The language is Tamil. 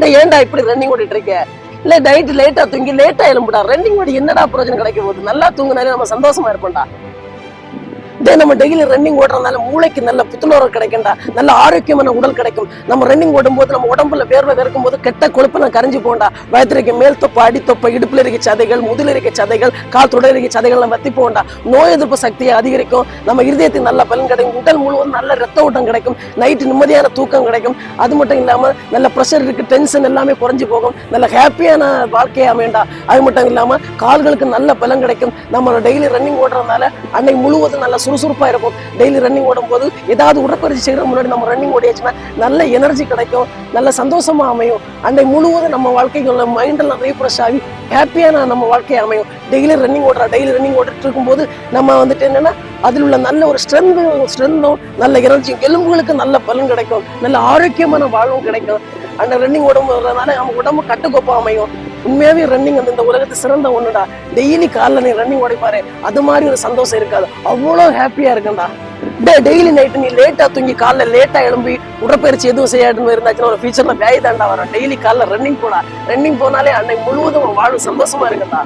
ஏன்டா இப்படி ரன்னிங் ஓடிட்டு இருக்க? இல்ல நைட் லேட்டா தூங்கி லேட்டா எழும்புடா. ரன்னிங் ஓடி என்னடா பிரயோஜனம் கிடைக்க போகுது? நல்லா தூங்குனாலே நம்ம சந்தோஷமா இருப்போம்டா. டேய் நம்ம டெய்லி ரன்னிங் ஓடுறதுனால மூளைக்கு நல்ல புத்துணர்வு கிடைக்கும்டா. நல்ல ஆரோக்கியமான உடல் கிடைக்கும். நம்ம ரன்னிங் ஓடும்போது நம்ம உடம்புல வேர்வை வேர்க்கும் போது கெட்ட கொழுப்பு கரைஞ்சு போண்டா வயத்துல மேல் தொப்பை அடித்தொப்பை இடுப்பில் இருக்க சதைகள் முதுல இருக்க சதைகள் கால் தொடர் இருக்க சதைகள் வத்தி போண்டா நோய் எதிர்ப்பு சக்தியை அதிகரிக்கும். நம்ம இருதயத்துக்கு நல்ல பலன் கிடைக்கும். உடல் முழுவதும் நல்ல ரத்த ஓட்டம் கிடைக்கும். நைட்டு நிம்மதியான தூக்கம் கிடைக்கும். அது மட்டும் இல்லாமல் நல்ல ப்ரெஷர் இருக்கு டென்ஷன் எல்லாமே குறைஞ்சு போகும். நல்ல ஹாப்பியான வாழ்க்கையை அமையண்டா அது மட்டும் இல்லாமல் கால்களுக்கு நல்ல பலன் கிடைக்கும். நம்ம டெய்லி ரன்னிங் ஓடுறதுனால அன்னைக்கு முழுவதும் நல்ல சுறுசுறுப்பாக இருக்கும். டெய்லி ரன்னிங் ஓடும்போது ஏதாவது உடற்பயிற்சி செய்கிற முன்னாடி நம்ம ரன்னிங் ஓடியாச்சுன்னா நல்ல எனர்ஜி கிடைக்கும் நல்ல சந்தோஷமாக அமையும். அந்த முழுவதும் நம்ம வாழ்க்கைக்குள்ள மைண்டெல்லாம் ரீஃப்ரெஷ் ஆகி ஹாப்பியான நம்ம வாழ்க்கையை அமையும். டெய்லி ரன்னிங் ஓடுறா டெய்லி ரன்னிங் ஓடிட்டு இருக்கும்போது நம்ம வந்துட்டு என்னென்னா அதில் உள்ள நல்ல ஒரு ஸ்ட்ரென்த்தும் ஸ்ட்ரென்த்தும் நல்ல எனர்ஜியும் எலும்புகளுக்கு நல்ல பலன் கிடைக்கும். நல்ல ஆரோக்கியமான வாழ்வும் கிடைக்கும். அந்த ரன்னிங் உடம்பு வர்றதுனால நம்ம உடம்பு கட்டுக்கோப்பாக அமையும். உண்மையாவே ரன்னிங் வந்து இந்த உலகத்து சிறந்த ஒண்ணுடா. டெய்லி காலைல நீ ரன்னிங் உடைப்பாரு அது மாதிரி ஒரு சந்தோஷம் இருக்காது. அவ்வளோ ஹாப்பியா இருக்கும்டா டெய்லி நைட்டு நீ லேட்டா தூங்கி காலைல லேட்டா எழும்பி உடற்பயிற்சி எதுவும் செய்யாதுன்னு இருந்தாச்சுன்னா ஒரு ஃபியூச்சர்ல வேலை தாண்டா வரும். டெய்லி காலைல ரன்னிங் போடா. ரன்னிங் போனாலே அன்னைக்கு முழுவதும் வாழும் வாழ்வு சந்தோஷமா இருக்கும்டா.